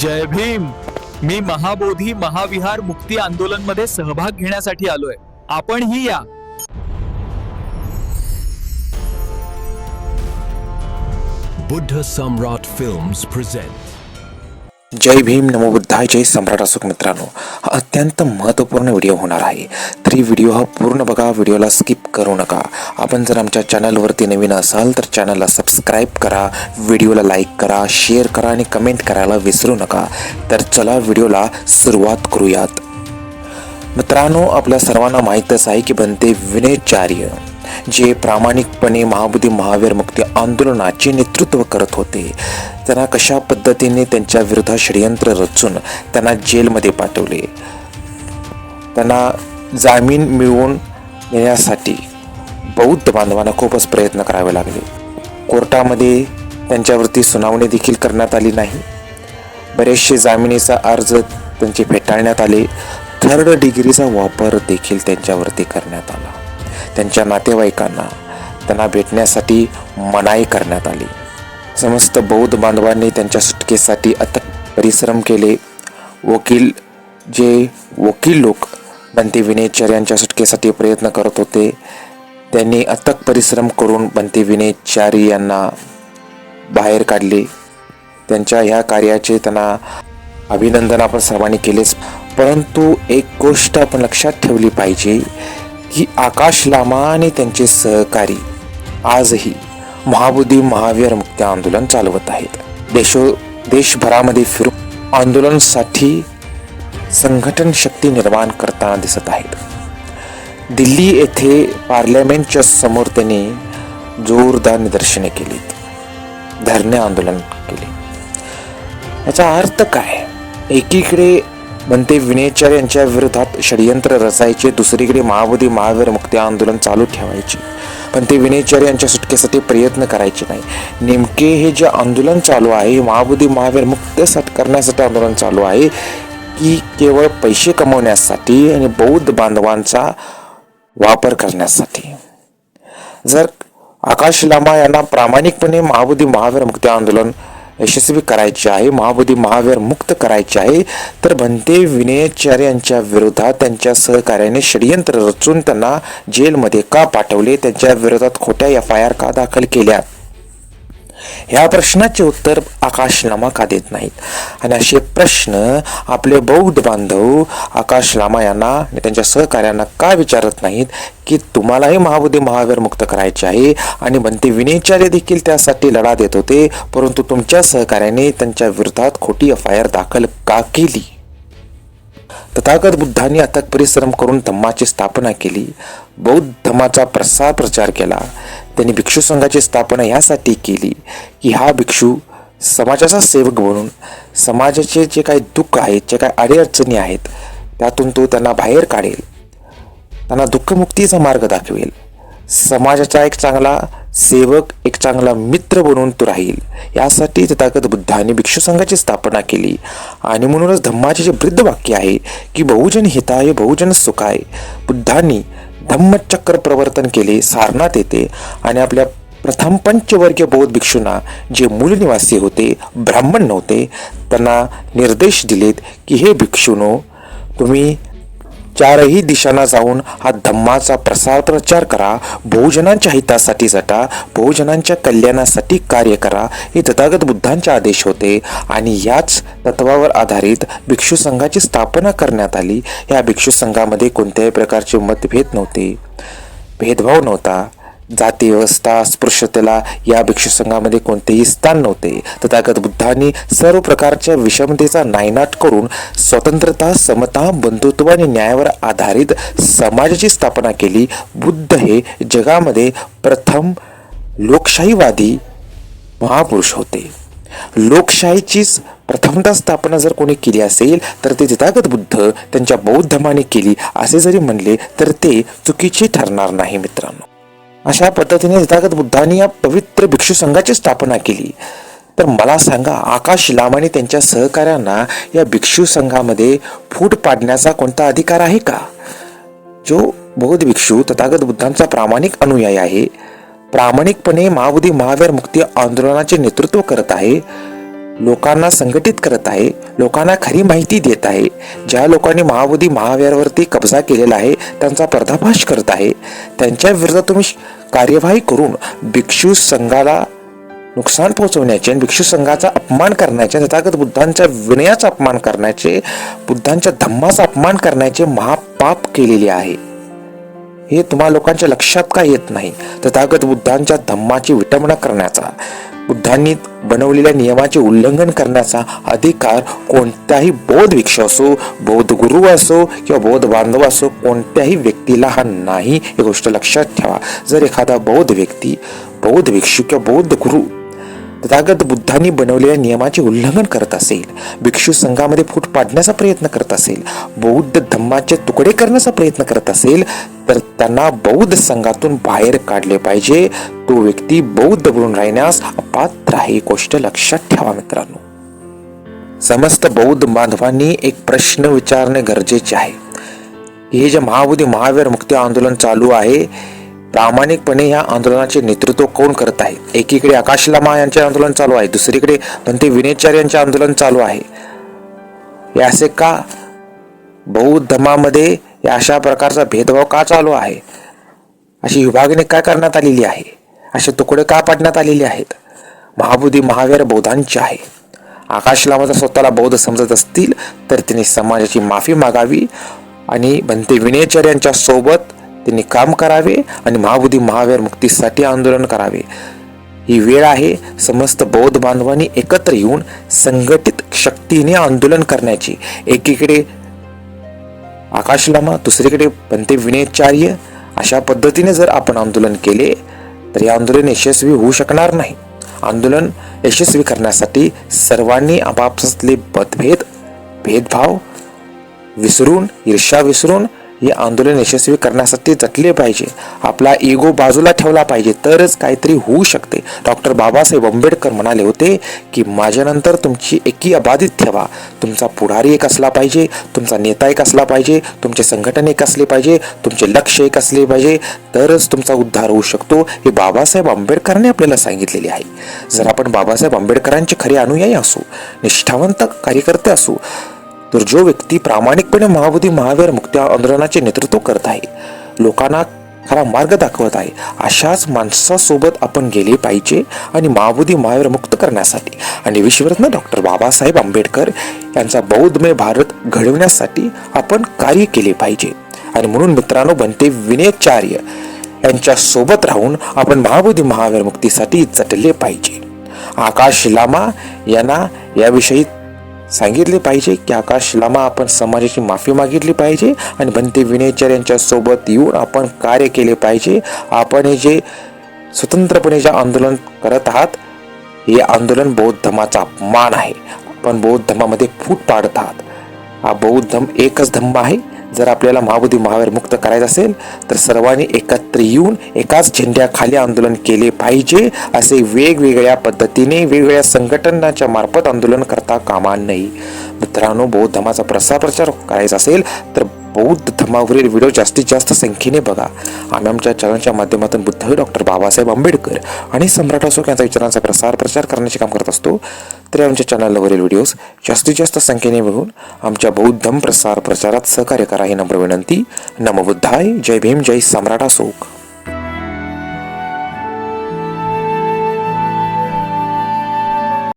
जय भीम. मी महाबोधी महाविहार मुक्ती आंदोलनमध्ये सहभाग घेण्यासाठी आलोय. आपण ही या. बुद्ध सम्राट फिल्म्स प्रेझेंट जय भीम नमो बुद्धाय जय सम्राट अशोक मित्रांनो. हा अत्यंत महत्त्वपूर्ण व्हिडिओ होणार आहे. तरी व्हिडिओ हा पूर्ण बघा व्हिडिओला स्किप करू नका. आपण जर आमच्या चॅनलवरती नवीन असाल तर चॅनलला सबस्क्राईब करा व्हिडिओला लाईक करा शेअर करा आणि कमेंट करायला विसरू नका. तर चला व्हिडिओला सुरुवात करूयात. मित्रांनो आपल्या सर्वांना माहीतच आहे की बनते विनयचार्य. जे प्रामाणिकपणे महाबुद्धी महावीर मुक्ती आंदोलनाचे नेतृत्व करत होते. त्यांना कशा पद्धतीने त्यांच्या विरोधात षडयंत्र रचून त्यांना जेलमध्ये पाठवले? त्यांना जामीन मिळवून देण्यासाठी बौद्ध बांधवांना खूपच प्रयत्न करावे लागले. कोर्टामध्ये त्यांच्यावरती सुनावणी देखील करण्यात आली नाही. बरेचसे जामिनीचा अर्ज त्यांचे फेटाळण्यात आले. थर्ड डिग्रीचा वापर देखील त्यांच्यावरती करण्यात आला. त्यांच्या नातेवाईकांना त्यांना भेटण्यासाठी मनाई करण्यात आली. समस्त बौद्ध बांधवांनी त्यांच्या सुटकेसाठी अथक परिश्रम केले. वकील जे वकील लोक बंती विनेचर यांच्या सुटकेसाठी प्रयत्न करत होते त्यांनी अथक परिश्रम करून बंती विनेचारी यांना बाहेर काढले. त्यांच्या ह्या कार्याचे त्यांना अभिनंदन आपण सर्वांनी केलेच. परंतु एक गोष्ट आपण लक्षात ठेवली पाहिजे ही आकाश लामा आणि त्यांचे सहकारी आजही महाबुद्धी महावीर मुक्ती आंदोलन चालवत आहेत. देशो देशभरामध्ये फिरून आंदोलनासाठी संघटन शक्ती निर्माण करताना दिसत आहेत. दिल्ली येथे पार्लमेंटच्या समोर त्यांनी जोरदार निदर्शने केलीत. धरणे आंदोलन केले. याचा अर्थ काय? एकीकडे म्हणते विनयचर यांच्या विरोधात षडयंत्र रचायचे दुसरीकडे महाबोधी महावीर मुक्ती आंदोलन चालू ठेवायचे. पण ते विनयचर यांच्या सुटकेसाठी प्रयत्न करायचे नाही. नेमके हे जे आंदोलन चालू आहे महाबोधी महावीर मुक्त सट करण्यासाठी आंदोलन चालू आहे की केवळ पैसे कमवण्यासाठी आणि बौद्ध बांधवांचा वापर करण्यासाठी? जर आकाश लांबा यांना प्रामाणिकपणे महाबोधी महावीर मुक्ती आंदोलन यशस्वी करायचे आहे महाबोधी महावीर मुक्त करायचे आहे तर भंते विनयाचार्य यांच्या विरोधात त्यांच्या सहकार्याने षडयंत्र रचून त्यांना जेलमध्ये का पाठवले? त्यांच्या विरोधात खोट्या एफ आय आर का दाखल केल्या? ह्या प्रश्नाचे उत्तर आकाश लामा का देत नाहीत. आणि असे प्रश्न आपले बौद्ध बांधव आकाश लामा यांना आणि त्यांच्या सहकार्यांना का विचारत नाहीत? की तुम्हालाही महाबुद्धी महावीर मुक्त करायचे आहे आणि बनते विनयचार्य देखील त्यासाठी लढा देत होते परंतु तुमच्या सहकार्याने त्यांच्या विरोधात खोटी एफ आय आर दाखल का केली? तथागत बुद्धांनी अथक परिश्रम करून धम्माची स्थापना केली. बौद्ध धम्माचा प्रसार प्रचार केला. त्यांनी भिक्षू संघाची स्थापना यासाठी केली की हा भिक्षू समाजाचा सेवक बनून समाजाचे जे काही दुःख आहेत जे काही अडीअडचणी आहेत त्यातून तो त्यांना बाहेर काढेल. त्यांना दुःखमुक्तीचा मार्ग दाखवेल. समाजाचा एक चांगला सेवक एक चांगला मित्र बनून तो राहील. यासाठी तथागत बुद्धाने भिक्षू संघाची स्थापना केली. आणि म्हणूनच धम्माचे जे वृद्ध वाक्य आहे की बहुजन हिताय बहुजन सुखाय बुद्धांनी धम्मचक्र प्रवर्तन केले सारनाथ येते. आणि आपल्या प्रथम पंचवर्गीय बौद्ध भिक्षूंना जे मूलनिवासी होते ब्राह्मण नव्हते त्यांना निर्देश दिलेत की हे भिक्षूनो तुम्ही चारही दिशांना जाऊन हा धम्माचा प्रसार प्रचार करा बहुजनांच्या हितासाठी जटा बहुजनांच्या कल्याणासाठी कार्य करा हे तथागत बुद्धांचे आदेश होते. आणि याच तत्वावर आधारित भिक्षू संघाची स्थापना करण्यात आली. या भिक्षू संघामध्ये कोणत्याही प्रकारचे मतभेद नव्हते. भेदभाव नव्हता. जाती व्यवस्था स्पृश्यतेला या भिक्षू संघामध्ये कोणतेही स्थान नव्हते. तथागत बुद्धांनी सर्व प्रकारच्या विषमतेचा नायनाट करून स्वतंत्रता समता बंधुत्व आणि न्यायावर आधारित समाजाची स्थापना केली. बुद्ध हे जगामध्ये प्रथम लोकशाहीवादी महापुरुष होते. लोकशाहीचीच प्रथमता स्थापना जर कोणी केली असेल तर ते तथागत बुद्ध त्यांच्या बौद्ध धर्माने केली असे जरी म्हणले तर ते चुकीचे ठरणार नाही मित्रांनो. अशा पद्धतीने तथागत बुद्धांनी या पवित्र भिक्षू संघाची स्थापना केली. तर मला सांगा आकाश लामाने त्यांच्या सहकाऱ्यांना या भिक्षू संघामध्ये फूट पाडण्याचा कोणता अधिकार आहे का? जो बौद्ध भिक्षू तथागत बुद्धांचा प्रामाणिक अनुयायी आहे प्रामाणिकपणे महाबुद्धी महावीर मुक्ती आंदोलनाचे नेतृत्व करत आहे लोकांना संघटित करत आहे लोकांना खरी माहिती देत आहे. ज्या लोकांनी महाबोधी महावीरवरती कब्जा केलेला आहे त्यांचा पर्दाफाश करत आहे. त्यांच्या विरोधात तुम्ही कार्यवाही करून भिक्षू संघाला नुकसान पोहोचवण्याचे आणि भिक्षू संघाचा अपमान करण्याचे तथागत बुद्धांच्या विनयाचा अपमान करण्याचे बुद्धांच्या धम्माचा अपमान करण्याचे महापाप केलेले आहे. हे तुम्हा लोकांच्या लक्षात का येत नाही? तथागत बुद्धांच्या धम्माची विटंबना करण्याचा. बुद्धांनी बनवलेल्या नियमाचे उल्लंघन करण्याचा अधिकार कोणत्याही बौद्ध भिक्षू असो बौद्ध गुरु असो किंवा बौद्ध बांधव असो कोणत्याही व्यक्तीला हा नाही. ही गोष्ट लक्षात ठेवा. जर एखादा बौद्ध व्यक्ती बौद्ध भिक्षू किंवा बौद्ध गुरु तथागत बुद्धांनी बनवलेल्या नियमाचे उल्लंघन करत असेल भिक्षू संघामध्ये फूट पाडण्याचा प्रयत्न करत असेल बौद्ध धम्माचे तुकडे करण्याचा प्रयत्न करत असेल तर त्यांना बौद्ध संघातून बाहेर काढले पाहिजे. तो व्यक्ती बौद्ध बनून राहण्यास अपात्र आहे ही गोष्ट लक्षात ठेवा मित्रांनो. समस्त बौद्ध बांधवांनी एक प्रश्न विचारणे गरजेचे आहे. हे जे महाबोधी महावीर मुक्ती आंदोलन चालू आहे प्रामाणिकपणे या आंदोलनाचे नेतृत्व कोण करत आहे? एकीकडे आकाश लामा यांचे आंदोलन चालू आहे दुसरीकडे भंते विनेचार यांचे आंदोलन चालू आहे. हे असे का बौद्धमामध्ये या अशा प्रकारचा भेदभाव का चालू आहे? अशी विभागणी काय करण्यात आलेली आहे? असे तुकडे का पाडण्यात आलेले आहेत? महाबोधी महावीर बौद्धांचे आहे. आकाश लामा स्वतःला बौद्ध समजत असतील तर त्यांनी समाजाची माफी मागावी आणि बनते विनेचर यांच्या सोबत त्यांनी काम करावे आणि महाबोधी महावीर मुक्तीसाठी आंदोलन करावे. ही वेळ आहे समस्त बौद्ध बांधवांनी एकत्र येऊन संघटित शक्तीने आंदोलन करण्याची. एकीकडे आकाश लामा दुसरीकडे पंते विनयचार्य अशा पद्धतीने जर आपण आंदोलन केले तर हे आंदोलन यशस्वी होऊ शकणार नाही. आंदोलन यशस्वी करण्यासाठी सर्वांनी आपापसातले मतभेद भेदभाव विसरून ईर्ष्या विसरून हे आंदोलन यशस्वी करण्यासाठी जटले पाहिजे. आपला इगो बाजूला ठेवला पाहिजे. तरच काहीतरी होऊ शकते. डॉक्टर बाबासाहेब आंबेडकर म्हणाले होते की माझ्यानंतर तुमची एकी अबाधित ठेवा. तुमचा पुढारी एक असला पाहिजे. तुमचा नेता एक असला पाहिजे. तुमचे संघटन एक असले पाहिजे. तुमचे लक्ष एक असले पाहिजे. तरच तुमचा उद्धार होऊ शकतो हे बाबासाहेब आंबेडकरांनी आपल्याला सांगितलेले आहे. जर आपण बाबासाहेब आंबेडकरांचे खरे अनुयायी असू निष्ठावंत कार्यकर्ते असू तर जो व्यक्ती प्रामाणिकपणे महाबोधी महावीर मुक्ती आंदोलनाचे नेतृत्व करत आहे लोकांना खरा मार्ग दाखवत आहे अशाच माणसासोबत आपण गेले पाहिजे आणि महाबोधी महावीर मुक्त करण्यासाठी. आणि विश्वरत्न डॉक्टर बाबासाहेब आंबेडकर यांचा बौद्धमय भारत घडवण्यासाठी आपण कार्य केले पाहिजे. आणि म्हणून मित्रांनो बनते विनयचार्य यांच्या सोबत राहून आपण महाबोधी महावीर मुक्तीसाठी झटले पाहिजे. आकाश लामा यांना याविषयी सांगितले पाहिजे की आकाश लामा आपण समाजाची माफी मागितली पाहिजे आणि भंते विनयचर यांच्यासोबत येऊन आपण कार्य केले पाहिजे. आपण हे जे स्वतंत्रपणे जे आंदोलन करत आहात हे आंदोलन बौद्ध धर्माचा अपमान आहे. आपण बौद्ध धर्मामध्ये फूट पाडत आहात. हा बौद्ध धर्म एकच धम्म आहे. जर आपल्याला महाबोधी महावीर मुक्त करायचं असेल तर सर्वांनी एकत्र येऊन एकाच झेंड्याखाली आंदोलन केले पाहिजे. असे वेगवेगळ्या पद्धतीने वेगवेगळ्या संघटनाच्या मार्फत आंदोलन करता कामा नये. मित्रांनो बौद्ध धर्माचा प्रसार प्रचार करायचा असेल तर बौद्ध धर्मावरील व्हिडिओ जास्तीत जास्त संख्येने बघा. आम्ही आमच्या चॅनलच्या माध्यमातून बुद्ध डॉक्टर बाबासाहेब आंबेडकर आणि सम्राट अशोक यांचा विचारांचा प्रसार प्रचार करण्याचे काम करत असतो. तरी आमच्या चॅनलवरील व्हिडिओज जास्तीत जास्त संख्येने बघून आमच्या बौद्धम प्रसार प्रचारात सहकार्य करा ही नम्र विनंती. नमबुद्धाय जय भीम. जय सम्राट अशोक.